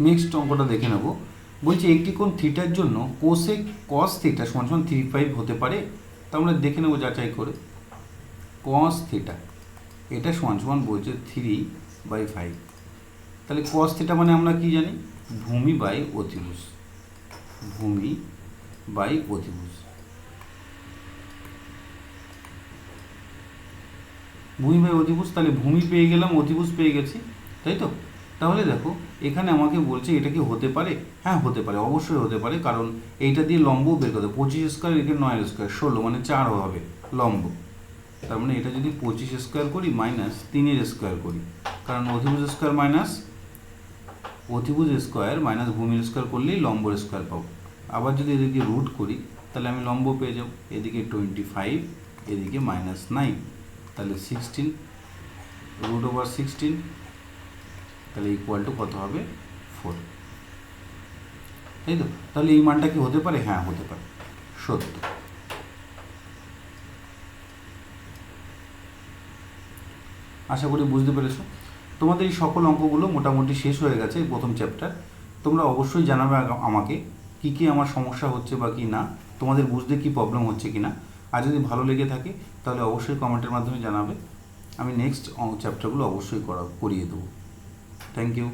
Next অঙ্কটা দেখে নেব। বলছে, একটি কোণ থিটার জন্য কোসেক কস থিটা সমান সমান থ্রি ফাইভ হতে পারে। তা আমরা দেখে নেব যাচাই করে। কস থিটা এটা সমান সমান বলছে থ্রি বাই ফাইভ তাহলে কস থিটা মানে আমরা কি জানি? ভূমি বাই অতিভুজ। ভূমি বাই অতিভুজ। ভূমি বাই অতিভুজ, তাহলে ভূমি পেয়ে গেলাম, অতিভুজ পেয়ে গেছি, তাই তো? তাহলে দেখো, এখানে আমাকে বলছে এটা কি হতে পারে? হ্যাঁ হতে পারে, অবশ্যই হতে পারে, কারণ এইটা দিয়ে লম্ব বের করতে পঁচিশ স্কোয়ার এখানে নয় স্কোয়ার ষোলো মানে চার হবে লম্ব। তার মানে এটা যদি পঁচিশ স্কোয়ার করি মাইনাস তিনের স্কোয়ার করি। কারণ অতিভুজ স্কোয়ার মাইনাস অতিভুজ স্কোয়ার মাইনাস ভূমির স্কোয়ার করলেই লম্বর স্কোয়ার পাবো। আবার যদি এদিকে রুট করি, তাহলে আমি লম্ব পেয়ে যাব। এদিকে টোয়েন্টি ফাইভ এদিকে মাইনাস নাইন তাহলে সিক্সটিন রুট ওভার সিক্সটিন তাহলে ইকুয়াল টু কত হবে ফোর তাই তো তাহলে এই মানটা কি হতে পারে? হ্যাঁ হতে পারে। সত্য আশা করি বুঝতে পেরেছ? তোমাদের এই সকল অঙ্কগুলো মোটামুটি শেষ হয়ে গেছে প্রথম চ্যাপ্টার তোমরা অবশ্যই জানাবে আমাকে কি কি আমার সমস্যা হচ্ছে বা কি না, তোমাদের বুঝতে কি প্রবলেম হচ্ছে কি না। আর যদি ভালো লেগে থাকে, তাহলে অবশ্যই কমেন্টের মাধ্যমে জানাবে। আমি নেক্সট চ্যাপ্টারগুলো অবশ্যই করা, করিয়ে দেবো। Thank you